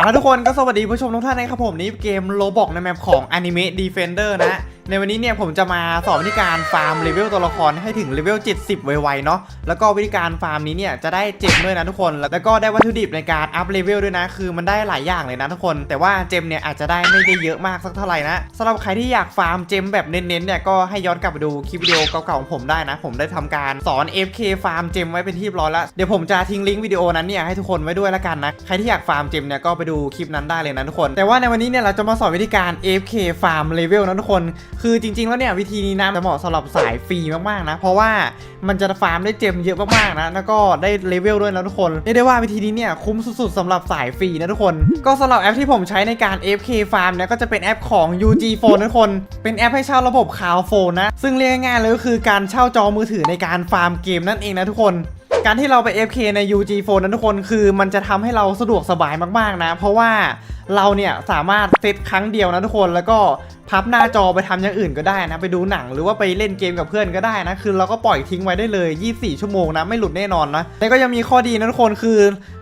เอาละทุกคนก็สวัสดีผู้ชมทุกท่านนะครับผมนี่เกมโลบอกในแมปของ Anime Defender นะ ในวันนี้เนี่ยผมจะมาสอนวิธีการฟาร์มเลเวลตัวละครให้ถึงเลเวล 70 ไวๆเนาะ แล้วก็วิธีการฟาร์มนี้เนี่ยจะได้เจมด้วยนะทุกคน แล้วก็ได้วัตถุดิบในการอัพเลเวลด้วยนะ คือมันได้หลายอย่างเลยนะทุกคน แต่ว่าเจมเนี่ยอาจจะได้ไม่ได้เยอะมากสักเท่าไหร่นะสำหรับใครที่อยากฟาร์มเจมแบบเน้นๆเนี่ยก็ให้ย้อนกลับไปดูคลิปวิดีโอเก่าๆของผมได้นะ ผมได้ทำการสอน FK ฟาร์มเจมไว้เป็นที่ร้อยแล้ว เดี๋ยวผมจะทิ้งลิงก์วิดีโอนั้นเนี่ยให้ทุกคนไว้ด้วยละกันนะ ใครที่อยากฟาร์มเจมเนี่ยก็ไปดูคลิปนั้นได้เลยนะทุกคน แต่ว่าในวันนี้เนี่ยเราจะมาสอนวิธีการ FK ฟาร์มเลเวลนะทุกคนคือจริง ๆ แล้วเนี่ยวิธีนี้นะจะเหมาะสำหรับสายฟรีมากๆนะ เพราะว่ามันจะฟาร์มได้เจมเยอะมากๆนะ แล้วก็ได้เลเวลด้วยนะทุกคนเรียกได้ว่าวิธีนี้เนี่ยคุ้มสุดๆสำหรับสายฟรีนะทุกคน ก็สำหรับแอปที่ผมใช้ในการ F K ฟาร์มเนี่ยก็จะเป็นแอปของ UG Phone ทุกคน เป็นแอปให้เช่าระบบคาวโฟนนะ ซึ่งเรียกง่ายๆเลยก็คือการเช่าจอมือถือในการฟาร์มเกมนั่นเองนะทุกคนการที่เราไป FK ใน UG Phone นั้นทุกคนคือมันจะทำให้เราสะดวกสบายมากๆนะ เพราะว่าเราเนี่ยสามารถเซตครั้งเดียวนะทุกคนแล้วก็ พับหน้าจอไปทำอย่างอื่นก็ได้นะ ไปดูหนังหรือว่าไปเล่นเกมกับเพื่อนก็ได้นะ คือเราก็ปล่อยทิ้งไว้ได้เลย 24 ชั่วโมงนะ ไม่หลุดแน่นอนนะแล้วก็ยังมีข้อดีนะทุกคนคือ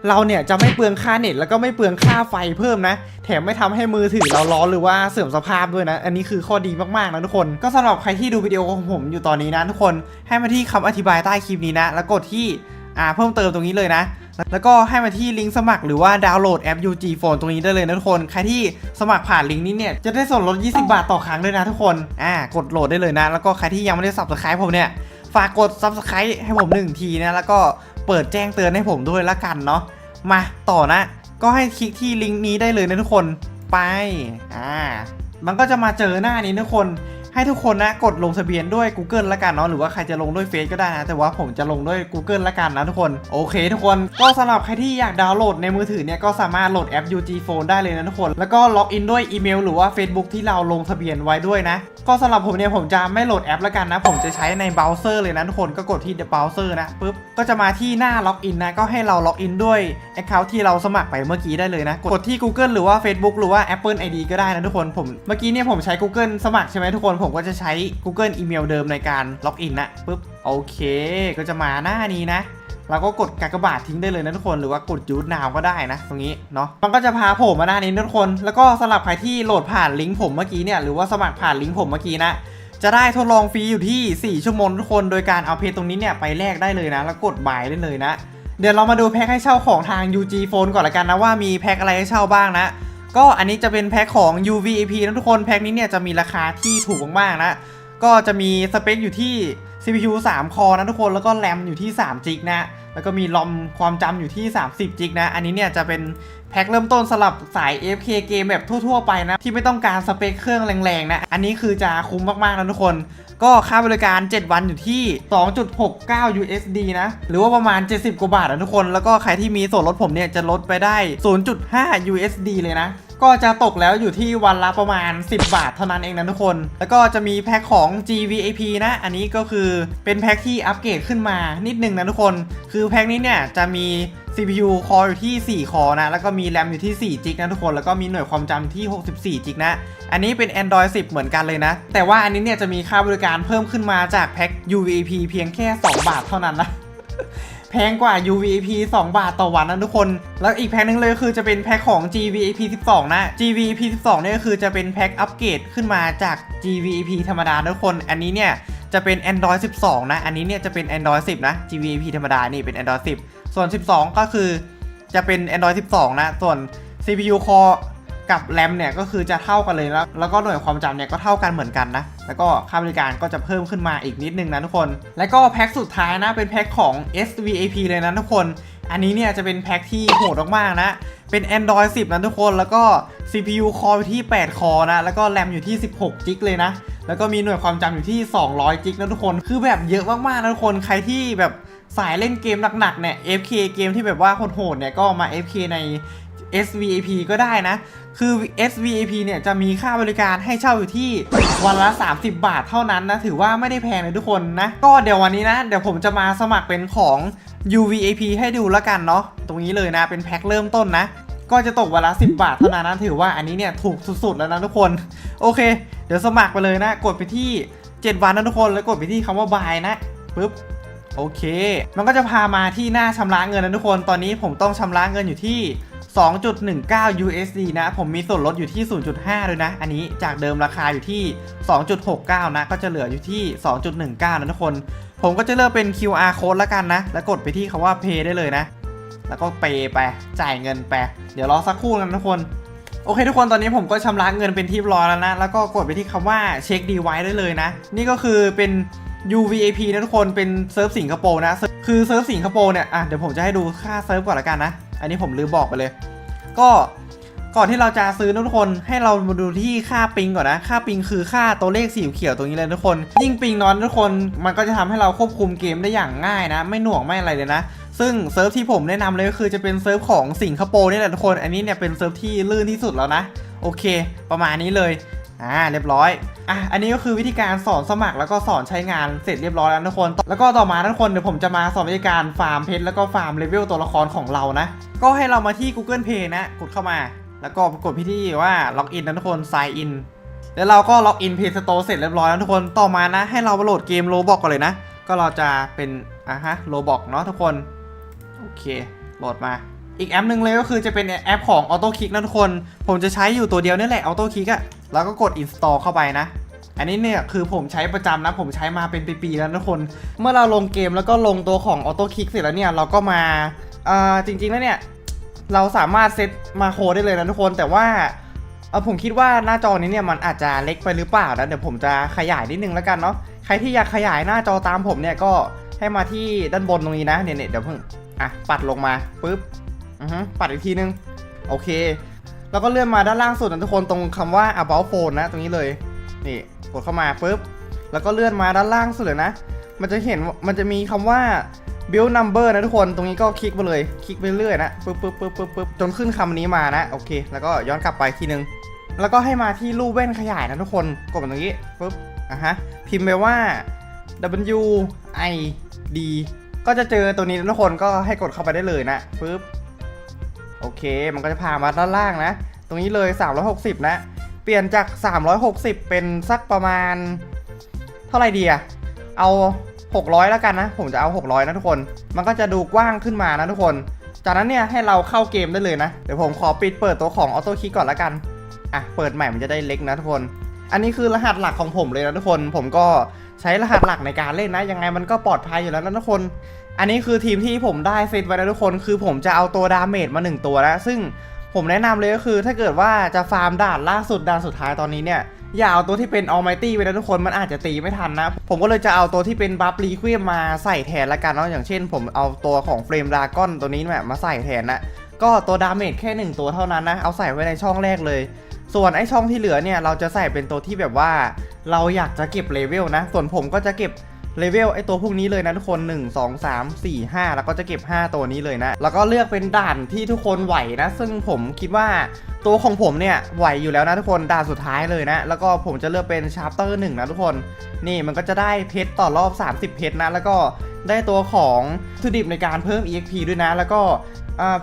เราเนี่ยจะไม่เปลืองค่าเน็ตแล้วก็ไม่เปลืองค่าไฟเพิ่มนะ แถมไม่ทำให้มือถือเราร้อนหรือว่าเสื่อมสภาพด้วยนะ อันนี้คือข้อดีมากๆนะทุกคน ก็สำหรับใครที่ดูวิดีโอของผมอยู่ตอนนี้นะทุกคน ให้มาที่คำอธิบายใต้คลิปนี้นะ แล้วกดที่ อ่าเพิ่มเติมตรงนี้เลยนะ แล้วก็ให้มาที่ลิงก์สมัครหรือว่าดาวน์โหลดแอป UG Phone ตรงนี้ได้เลยนะทุกคน ใครที่สมัครผ่านลิงก์นี้เนี่ยจะได้ส่วนลด 20 บาทต่อครั้งด้วยนะทุกคน อ่ากดโหลดได้เลยนะ แล้วก็ใครที่ยังไม่ได้ subscribe ผมเนี่ยฝากกด subscribe ให้ผมหนึ่งทีนะ แล้วก็เปิดแจ้งเตือนให้ผมด้วยละกันเนาะ มาต่อนะ ก็ให้คลิกที่ลิงก์นี้ได้เลยนะทุกคน ไป อ่า มันก็จะมาเจอหน้านี้ทุกคน ให้ทุกคนนะกดลงทะเบียนด้วย Google ละกันเนาะหรือว่าใครจะลงด้วยเฟซก็ได้นะ แต่ว่าผมจะลงด้วย Google ละกันนะทุกคนโอเค ทุกคนก็สำหรับใครที่อยากดาวน์โหลดในมือถือเนี่ยก็สามารถโหลดแอป UG Phone ได้เลยนะทุกคน แล้วก็ล็อกอินด้วยอีเมล หรือว่า Facebook ที่เราลงทะเบียนไว้ด้วยนะ ก็สำหรับผมเนี่ยผมจะไม่โหลดแอปและกันนะ ผมจะใช้ในเบราว์เซอร์เลยนะทุกคนก็กดที่ The browser นะปุ๊บก็จะมาที่หน้าล็อกอินนะก็ให้เราล็อกอินด้วย Account ที่เราสมัครไปเมื่อกี้ได้เลยนะ กดที่ Google หรือว่า Facebook หรือว่า Apple ID ก็ได้นะทุกคนผมเมื่อกี้เนี่ยผมใช้ Google สมัครใช่ไหมทุกคนผมก็จะใช้ Google อีเมลเดิมในการล็อกอินนะปุ๊บโอเค ก็จะมาหน้านี้นะ เราก็กดกากบาททิ้งได้เลยนะทุกคนหรือว่ากดยูทนาวก็ได้นะ ตรงนี้เนาะมันก็จะพาผมมาหน้านี้ทุกคน แล้วก็สำหรับใครที่โหลดผ่านลิงก์ผมเมื่อกี้เนี่ยหรือว่าสมัครผ่านลิงก์ผมเมื่อกี้นะจะได้ทดลองฟรีอยู่ที่ 4 ชั่วโมงทุกคนโดยการเอาเพจตรงนี้เนี่ยไปแลกได้เลยนะ แล้วกดบายได้เลยนะ เดี๋ยวเรามาดูแพ็คให้เช่าของทาง UG Phone ก่อนละกันนะว่ามีแพ็คอะไรให้เช่าบ้างนะ ก็อันนี้จะเป็นแพ็คของ UVAP นะทุกคนแพ็คนี้เนี่ยจะมีราคาที่ถูกมากๆนะ ก็จะมีสเปคอยู่ที่ CPU 3 คอนะทุกคนแล้วก็แรมอยู่ที่3จิกนะแล้วก็มีลอมความจำอยู่ที่ 30จิกนะ อันนี้เนี่ยจะเป็นแพ็คเริ่มต้นสำหรับสาย FK เกมแบบทั่ว ๆ ไปนะ ที่ไม่ต้องการสเปคเครื่องแรงๆนะ อันนี้คือจะคุ้มมาก ๆ นะทุกคน ก็ค่าบริการ 7 วันอยู่ที่ 2.69 USD นะ หรือว่าประมาณ 70 กว่าบาทนะทุกคน แล้วก็ใครที่มีส่วนลดผมเนี่ยจะลดไปได้ 0.5 USD เลยนะ ก็จะตกแล้วอยู่ที่วันละประมาณ 10 บาทเท่านั้นเองนะทุกคน แล้วก็จะมีแพ็คของ GVAP นะ อันนี้ก็คือเป็นแพ็คที่อัปเกรดขึ้นมานิดนึงนะทุกคน คือแพ็คนี้เนี่ยจะมี CPU คออยู่ที่ 4 คอนะ แล้วก็มีแรมอยู่ที่4จิกนะทุกคน แล้วก็มีหน่วยความจำที่ 64จิกนะ อันนี้เป็น Android 10 เหมือนกันเลยนะ แต่ว่าอันนี้เนี่ยจะมีค่าบริการเพิ่มขึ้นมาจากแพ็ค UVAP เพียงแค่ 2 บาทเท่านั้นนะ แพงกว่า UVP 2 บาทต่อวันนะทุกคน แล้วอีกแพ็คนึงเลยคือจะเป็นแพ็คของ GVP 12 นะ GVP 12เนี่ยก็คือจะเป็นแพ็คอัปเกรดขึ้นมาจาก GVP ธรรมดาทุกคน อันนี้เนี่ยจะเป็น Android 12 นะ อันนี้เนี่ยจะเป็น Android 10 นะ GVP ธรรมดานี่เป็น Android 10 ส่วน 12 ก็คือจะเป็น Android 12 นะ ส่วน CPU Core กับแรมเนี่ยก็คือจะเท่ากันเลยแล้ว แล้วก็หน่วยความจำเนี่ยก็เท่ากันเหมือนกันนะ แล้วก็ค่าบริการก็จะเพิ่มขึ้นมาอีกนิดนึงนะทุกคน แล้วก็แพ็คสุดท้ายนะเป็นแพ็คของ SVAP เลยนะทุกคน อันนี้เนี่ยจะเป็นแพ็คที่โหดมากๆนะ เป็น Android 10 นะทุกคน แล้วก็ CPU Core อยู่ที่ 8 คอนะ แล้วก็แรมอยู่ที่ 16จิกเลยนะ แล้วก็มีหน่วยความจำอยู่ที่ 200จิกนะทุกคน คือแบบเยอะมากๆนะทุกคน ใครที่แบบสายเล่นเกมหนักๆเนี่ย FK เกมที่แบบว่าโหดๆเนี่ยก็มา FK ใน SVAP ก็ได้นะ คือ SVAP เนี่ยจะมีค่าบริการให้เช่าอยู่ที่วันละ 30 บาทเท่านั้นนะ ถือว่าไม่ได้แพงเลยทุกคนนะ ก็เดี๋ยววันนี้นะ เดี๋ยวผมจะมาสมัครเป็นของ UVAP ให้ดูแล้วกันเนาะ ตรงนี้เลยนะ เป็นแพ็คเริ่มต้นนะ ก็จะตกวันละ 10 บาทเท่านั้นนะ ถือว่าอันนี้เนี่ยถูกสุดๆแล้วนะทุกคน โอเค เดี๋ยวสมัครไปเลยนะ กดไปที่ 7 วันนะทุกคน แล้วกดไปที่คำว่าบายนะ ปึ๊บโอเค มันก็จะพามาที่หน้าชำระเงินนะทุกคน ตอนนี้ผมต้องชำระเงินอยู่ที่ 2.19 USD นะ ผมมีส่วนลดอยู่ที่ 0.5เลยนะ อันนี้จากเดิมราคาอยู่ที่ 2.69 นะ ก็จะเหลืออยู่ที่ 2.19 นะทุกคน ผมก็จะเลือกเป็น QR code แล้วกันนะ แล้วกดไปที่คำว่า pay ได้เลยนะ แล้วก็เปย์ไป จ่ายเงินไป เดี๋ยวรอสักครู่กันทุกคน โอเคทุกคน ตอนนี้ผมก็ชำระเงินเป็นที่ร้อยแล้วนะ แล้วก็กดไปที่คำว่าเช็คดีไว้ได้เลยนะ นี่ก็คือเป็น UVAP นะทุกคน เป็นเซิร์ฟสิงคโปร์นะ คือเซิร์ฟสิงคโปร์เนี่ย อะ เดี๋ยวผมจะให้ดูค่าเซิร์ฟก่อนละกันนะ อันนี้ผมลืมบอกไปเลย ก็ก่อนที่เราจะซื้อนะทุกคนให้เรามาดูที่ค่าปิงก่อนนะ ค่าปิงคือค่าตัวเลขสีเขียวตรงนี้เลยทุกคน ยิ่งปิงน้อยทุกคนมันก็จะทำให้เราควบคุมเกมได้อย่างง่ายนะ ไม่หน่วงไม่อะไรเลยนะซึ่งเซิร์ฟที่ผมแนะนำเลยก็คือจะเป็นเซิร์ฟของสิงคโปร์นี่แหละทุกคน อันนี้เนี่ยเป็นเซิร์ฟที่ลื่นที่สุดแล้วนะ โอเค ประมาณนี้เลย อ่าเรียบร้อยอะอันนี้ก็คือวิธีการสอนสมัครแล้วก็สอนใช้งานเสร็จเรียบร้อยแล้วทุกคน แล้วก็ต่อมาทุกคนเดี๋ยวผมจะมาสอนวิธีการฟาร์มเพชรแล้วก็ฟาร์มเลเวลตัวละครของเรานะ ก็ให้เรามาที่ Google Play นะ กดเข้ามา แล้วก็กดพิธีว่าล็อกอินนะทุกคน sign in แล้วเราก็ล็อกอิน Play Store เสร็จเรียบร้อยแล้วทุกคนต่อมานะ ให้เรามาโหลดเกมโลบอกก่อนเลยนะ ก็เราจะเป็นอะฮะโลบอกเนาะทุกคน โอเคโหลดมา อีกแอปหนึ่งเลยก็คือจะเป็นแอปของ Auto Kick นะทุกคน ผมจะใช้อยู่ตัวเดียวนี่แหละ Auto Kick อะแล้วก็กด install เข้าไปนะ อันนี้เนี่ยคือผมใช้ประจำนะ ผมใช้มาเป็นปีๆแล้วนะทุกคน เมื่อเราลงเกมแล้วก็ลงตัวของ Auto Kick เสร็จแล้วเนี่ยเราก็มาอ่าจริงๆแล้วเนี่ยเราสามารถเซตมาโคได้เลยนะทุกคนแต่ว่าเออผมคิดว่าหน้าจอนี้เนี่ยมันอาจจะเล็กไปหรือเปล่านะเดี๋ยวผมจะขยายนิดนึงแล้วกันเนาะใครที่อยากขยายหน้าจอตามผมเนี่ยก็ให้มาที่ด้านบนตรงนี้นะเนี่ยเดี๋ยวเพิ่งอะปัดลงมาปุ๊บ อฮึปัดอีกทีนึง โอเค แล้วก็เลื่อนมาด้านล่างสุดนะทุกคนตรงคำว่า about phone นะ ตรงนี้เลย นี่กดเข้ามาปุ๊บ แล้วก็เลื่อนมาด้านล่างสุดเลยนะ มันจะเห็นมันจะมีคำว่า build number นะทุกคน ตรงนี้ก็คลิกไปเลย คลิกไปเรื่อยนะปุ๊บปุ๊บปุ๊บปุ๊บปุ๊บจนขึ้นคำนี้มานะ โอเค แล้วก็ย้อนกลับไปทีนึง แล้วก็ให้มาที่รูปแว่นขยายนะทุกคน กดตรงนี้ปุ๊บ อะฮะ พิมพ์ไปว่า W I D ก็จะเจอตัวนี้นะทุกคนก็ให้กดเข้าไปได้เลยนะปุ๊บ โอเค มันก็จะพามาด้านล่างนะ ตรงนี้เลย 360 นะ เปลี่ยนจาก 360 เป็นสักประมาณ เท่าไหร่ดีอะเอา 600 แล้วกันนะ ผมจะเอา 600 นะทุกคน มันก็จะดูกว้างขึ้นมานะทุกคน จากนั้นเนี่ยให้เราเข้าเกมได้เลยนะ เดี๋ยวผมขอปิดเปิดตัวของออโต้คิกก่อนแล้วกัน อะ เปิดใหม่มันจะได้เล็กนะทุกคน อันนี้คือรหัสหลักของผมเลยนะทุกคน ผมก็ ใช้รหัสหลักในการเล่นนะ ยังไงมันก็ปลอดภัยอยู่แล้วนะทุกคน อันนี้คือทีมที่ผมได้เซตไว้นะทุกคนคือผมจะเอาตัวดาเมจมา 1 ตัวนะซึ่งผมแนะนำเลยก็คือ ถ้าเกิดว่าจะฟาร์มด่านล่าสุดด่านสุดท้ายตอนนี้เนี่ยอย่าเอาตัวที่เป็น Almighty ไปนะทุกคนมันอาจจะตีไม่ทันนะ ผมก็เลยจะเอาตัวที่เป็นบัฟรีควีมมาใส่แทนละกันเนาะอย่างเช่น ผมเอาตัวของเฟรมดากอนตัวนี้แบบมาใส่แทนนะก็ตัวดาเมจแค่ 1 ตัวเท่านั้นนะ เอาใส่ไว้ในช่องแรกเลย ส่วนไอช่องที่เหลือเนี่ยเราจะใส่เป็นตัวที่แบบว่าเราอยากจะเก็บเลเวลนะ ส่วนผมก็จะเก็บเลเวลไอตัวพวกนี้เลยนะทุกคน 1 2 3 4 5 แล้วก็จะเก็บ 5 ตัวนี้เลยนะ แล้วก็เลือกเป็นด่านที่ทุกคนไหวนะ ซึ่งผมคิดว่าตัวของผมเนี่ยไหวอยู่แล้วนะทุกคนด่านสุดท้ายเลยนะ แล้วก็ผมจะเลือกเป็นชาร์ปเตอร์หนึ่งนะทุกคน นี่มันก็จะได้เพชรต่อรอบ 30 เพชรนะ แล้วก็ ได้ตัวของวัตถุดิบในการเพิ่ม EXP ด้วยนะ แล้วก็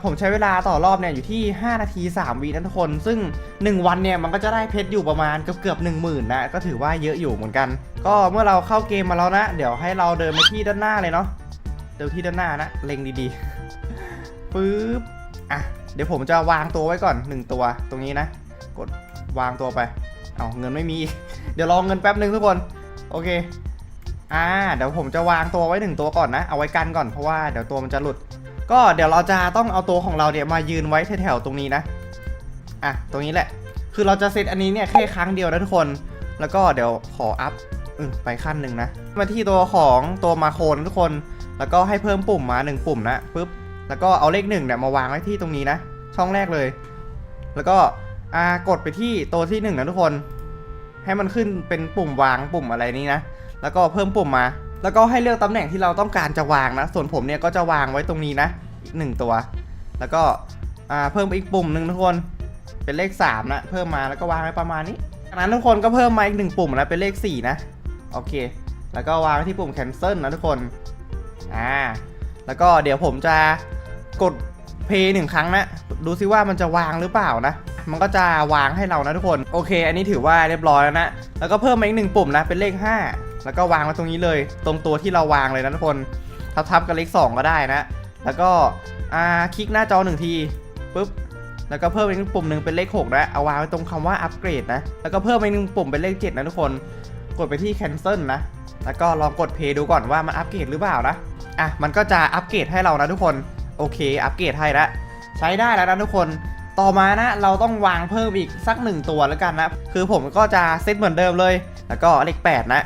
ผมใช้เวลาต่อรอบเนี่ยอยู่ที่ 5 นาที 3วินะทุกคน ซึ่ง 1 วันเนี่ยมันก็จะได้เพชรอยู่ประมาณเกือบเกือบ1 0,000นะ ก็ถือว่าเยอะอยู่เหมือนกัน ก็เมื่อเราเข้าเกมมาแล้วนะ เดี๋ยวให้เราเดินไปที่ด้านหน้าเลยเนาะ เดินที่ด้านหน้านะ เล็งดีๆปึ๊บ อะ เดี๋ยวผมจะวางตัวไว้ก่อน 1 ตัวตรงนี้นะ กดวางตัวไป เอาเงินไม่มี เดี๋ยวรอเงินแป๊บนึงทุกคน โอเค อ่าเดี๋ยวผมจะวางตัวไว้หนึ่งตัวก่อนนะ เอาไว้กันก่อนเพราะว่าเดี๋ยวตัวมันจะหลุด ก็เดี๋ยวเราจะต้องเอาตัวของเราเนี่ยมายืนไว้แถวๆตรงนี้นะ อะตรงนี้แหละ คือเราจะเซตอันนี้เนี่ยแค่ครั้งเดียวนะทุกคน แล้วก็เดี๋ยวขออัพอืไปขั้นหนึ่งนะ มาที่ตัวของตัวมาโคนทุกคน แล้วก็ให้เพิ่มปุ่มมาหนึ่งปุ่มนะปุ๊บ แล้วก็เอาเลขหนึ่งเนี่ยมาวางไว้ที่ตรงนี้นะ ช่องแรกเลย แล้วก็อ่ากดไปที่ตัวที่หนึ่งนะทุกคน ให้มันขึ้นเป็นปุ่มวางปุ่มอะไรนี้นะ แล้วก็เพิ่มปุ่มมา แล้วก็ให้เลือกตำแหน่งที่เราต้องการจะวางนะ ส่วนผมเนี่ยก็จะวางไว้ตรงนี้นะ อีกหนึ่งตัว แล้วก็อ่าเพิ่มอีกปุ่มหนึ่งทุกคน เป็นเลข3นะ เพิ่มมาแล้วก็วางไว้ประมาณนี้จากนั้นทุกคนก็เพิ่มมาอีกหนึ่งปุ่มนะเป็นเลข4นะโอเค แล้วก็วางที่ปุ่ม cancel นะทุกคนอ่าแล้วก็เดี๋ยวผมจะกด play หนึ่งครั้งนะ ดูซิว่ามันจะวางหรือเปล่านะ มันก็จะวางให้เรานะทุกคน โอเค อันนี้ถือว่าเรียบร้อยแล้วนะ แล้วก็เพิ่มมาอีกหนึ่งปุ่มนะ เป็นเลข 5 แล้วก็วางไว้ตรงนี้เลย ตรงตัวที่เราวางเลยนะทุกคน ทับๆกับเลข 2 ก็ได้นะ แล้วก็อ่าคลิกหน้าจอหนึ่งทีปุ๊บ แล้วก็เพิ่มอีกปุ่มหนึ่งเป็นเลข6นะเอาวางไว้ตรงคำว่าอัปเกรดนะ แล้วก็เพิ่มอีกหนึ่งปุ่มเป็นเลข 7 นะทุกคน กดไปที่ cancel นะ แล้วก็ลองกด play ดูก่อนว่ามันอัปเกรดหรือเปล่านะ อะ มันก็จะอัปเกรดให้เรานะทุกคน โอเค อัปเกรดให้แล้วใช้ได้แล้วนะทุกคน ต่อมานะ เราต้องวางเพิ่มอีกสักหนึ่งตัวแล้วกันนะ คือผมก็จะเซตเหมือนเดิมเลย แล้วก็เลข8นะ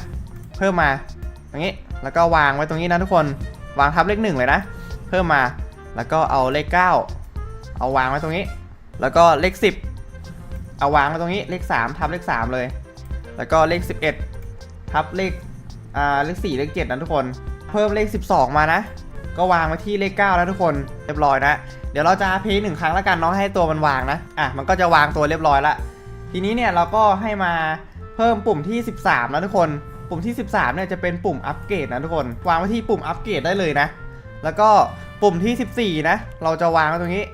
เพิ่มมาอย่างนี้ แล้วก็วางไว้ตรงนี้นะทุกคน วางทับเลขหนึ่งเลยนะ เพิ่มมา แล้วก็เอาเลข 9 เอาวางไว้ตรงนี้ แล้วก็เลข 10 เอาวางไว้ตรงนี้ เลข 3 ทับเลข 3 เลย แล้วก็เลข 11 ทับเลข อ่า เลข 4 เลข 7นะทุกคน เพิ่มเลข 12 มานะ ก็วางไว้ที่เลข 9 แล้วทุกคนเรียบร้อยนะ เดี๋ยวเราจะเพย์หนึ่งครั้งแล้วกันเนาะให้ตัวมันวางนะอะมันก็จะวางตัวเรียบร้อยละทีนี้เนี่ยเราก็ให้มาเพิ่มปุ่มที่ 13นะทุกคน ปุ่มที่ 13เนี่ยจะเป็นปุ่มอัปเกรดนะทุกคน วางไว้ที่ปุ่มอัปเกรดได้เลยนะ แล้วก็ปุ่มที่ 14 นะ เราจะวางไว้ตรงนี้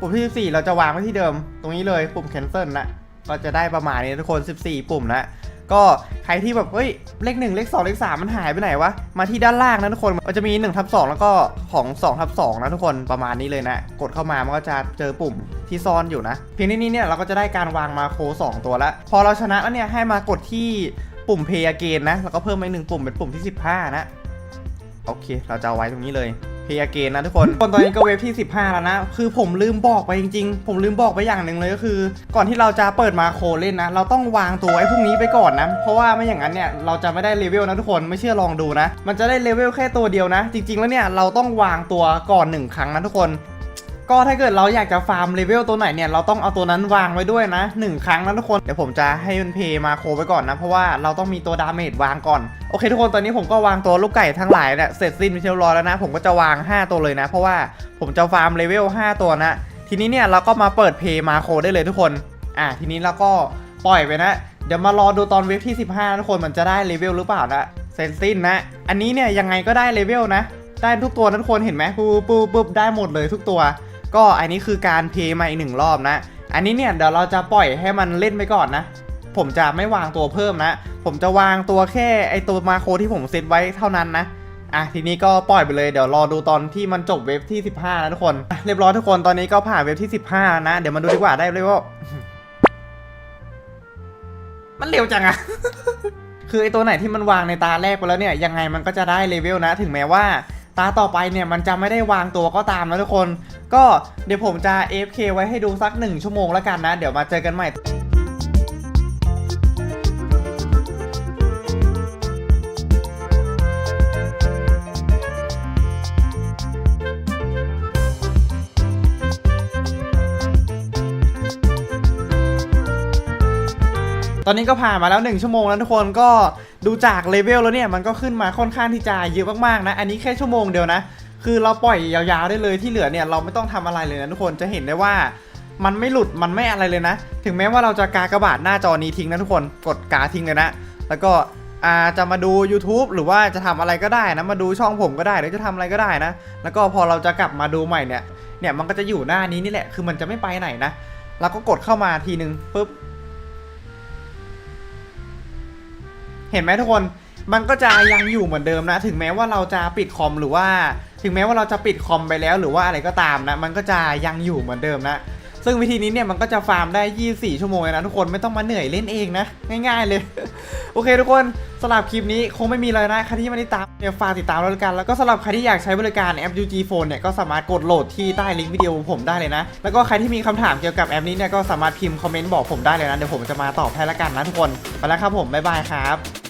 ปุ่มที่ 14 เราจะวางไว้ที่เดิม ตรงนี้เลยปุ่ม cancel นะก็จะได้ประมาณนี้ทุกคน 14 ปุ่มนะ ก็ใครที่แบบเฮ้ยเลข1เลข2เลข3มันหายไปไหนวะมาที่ด้านล่างนะทุกคนมันจะมี1ทับ2แล้วก็ของ2ทับ2นะทุกคนประมาณนี้เลยนะ กดเข้ามามันก็จะเจอปุ่มที่ซ่อนอยู่นะ เพียงเท่านี้เนี่ยเราก็จะได้การวางมาโค 2 ตัวแล้วพอเราชนะแล้วเนี่ยให้มากดที่ปุ่ม Play Again นะแล้วก็เพิ่มอีกหนึ่งปุ่มเป็นปุ่มที่ 15 นะ โอเค เราจะเอาไว้ตรงนี้เลย เพย์เกนนะทุกคนคนตอนนี้ก็เวฟที่ 15 แล้วนะ คือผมลืมบอกไปจริงๆ ผมลืมบอกไปอย่างหนึ่งเลยก็คือ ก่อนที่เราจะเปิดมาโคเล่นนะ เราต้องวางตัวไอ้พวกนี้ไปก่อนนะ เพราะว่าไม่อย่างนั้นเนี่ยเราจะไม่ได้เลเวลนะทุกคน ไม่เชื่อลองดูนะ มันจะได้เลเวลแค่ตัวเดียวนะ จริง ๆ แล้วเนี่ยเราต้องวางตัวก่อนหนึ่งครั้งนะทุกคน ก็ถ้าเกิดเราอยากจะฟาร์มเลเวลตัวไหนเนี่ยเราต้องเอาตัวนั้นวางไว้ด้วยนะหนึ่งครั้งนะทุกคนเดี๋ยวผมจะให้มันเพย์มาโคไปก่อนนะเพราะว่าเราต้องมีตัวดาเมจวางก่อนโอเคทุกคนตอนนี้ผมก็วางตัวลูกไก่ทั้งหลายเนี่ยเสร็จสิ้นไปเรียบร้อยแล้วนะ ผมก็จะวาง 5 ตัวเลยนะ เพราะว่าผมจะฟาร์มเลเวล5ตัวนะ ทีนี้เนี่ยเราก็มาเปิดเพย์มาโคได้เลยทุกคนอะทีนี้เราก็ปล่อยไปนะเดี๋ยวมารอดูตอนเวฟที่ 15นะทุกคนมันจะได้เลเวลหรือเปล่านะเสร็จสิ้นนะ อันนี้เนี่ยยังไงก็ได้เลเวลนะได้ทุกตัวนะทุกคนเห็นไหมปุ๊บปุ๊บปุ๊บได้หมดเลยทุกตัว ก็อันนี้คือการเพย์มาอีกหนึ่งรอบนะ อันนี้เนี่ยเดี๋ยวเราจะปล่อยให้มันเล่นไปก่อนนะ ผมจะไม่วางตัวเพิ่มนะ ผมจะวางตัวแค่ไอตัวมาโคที่ผมเซตไว้เท่านั้นนะอะทีนี้ก็ปล่อยไปเลยเดี๋ยวรอดูตอนที่มันจบเว็บที่ 15นะทุกคน เรียบร้อยทุกคนตอนนี้ก็ผ่านเว็บที่ 15 นะ เดี๋ยวมาดูดีกว่าได้เลยว่ามันเร็วจังอะคือไอตัวไหนที่มันวางในตาแรกไปแล้วเนี่ยยังไงมันก็จะได้เลเวลนะ ถึงแม้ว่า ตาต่อไปเนี่ยมันจะไม่ได้วางตัวก็ตามนะทุกคน ก็เดี๋ยวผมจะ AFK ไว้ให้ดูสัก 1 ชั่วโมงแล้วกันนะ เดี๋ยวมาเจอกันใหม่ตอนนี้ก็ผ่านมาแล้ว 1 ชั่วโมงแล้วทุกคนก็ ดูจากเลเวลแล้วเนี่ยมันก็ขึ้นมาค่อนข้างที่จะเยอะมากๆนะ อันนี้แค่ชั่วโมงเดียวนะ คือเราปล่อยยาวๆได้เลยที่เหลือเนี่ยเราไม่ต้องทำอะไรเลยนะทุกคนจะเห็นได้ว่ามันไม่หลุดมันไม่อะไรเลยนะ ถึงแม้ว่าเราจะกากระบาดหน้าจอนี้ทิ้งนะทุกคนกดกาทิ้งเลยนะ แล้วก็อาจะมาดู YouTube หรือว่าจะทำอะไรก็ได้นะ มาดูช่องผมก็ได้หรือจะทำอะไรก็ได้นะ แล้วก็พอเราจะกลับมาดูใหม่เนี่ยเนี่ยมันก็จะอยู่หน้านี้นี่แหละคือมันจะไม่ไปไหนนะเราก็กดเข้ามาทีนึงปุ๊บ ห็นไหมทุกคนมันก็จะยังอยู่เหมือนเดิมนะ ถึงแม้ว่าเราจะปิดคอมหรือว่า ถึงแม้ว่าเราจะปิดคอมไปแล้วหรือว่าอะไรก็ตามนะ มันก็จะยังอยู่เหมือนเดิมนะ ซึ่งวิธีนี้เนี่ยมันก็จะฟาร์มได้ 24 ชั่วโมงนะทุกคนไม่ต้องมาเหนื่อยเล่นเองนะ ง่าย ๆ เลย โอเคทุกคนสำหรับคลิปนี้คงไม่มีเลยนะใครที่ไมาติดตามเนี่ยฝากติดตามเราแล้วกัน แล้วก็สำหรับใครที่อยากใช้บริการแอป UG Phone เนี่ยก็สามารถกดโหลดที่ใต้ลิงก์วิดีโอผมได้เลยนะ แล้วก็ใครที่มีคำถามเกี่ยวกับแอปนี้เนี่ยก็สามารถพิมพ์คอมเมนต์บอกผมได้เลยนะเดี๋ยวผมจะมาตอบให้ละกันนะทุกคนไปแล้วครับผมบ๊ายบายครับ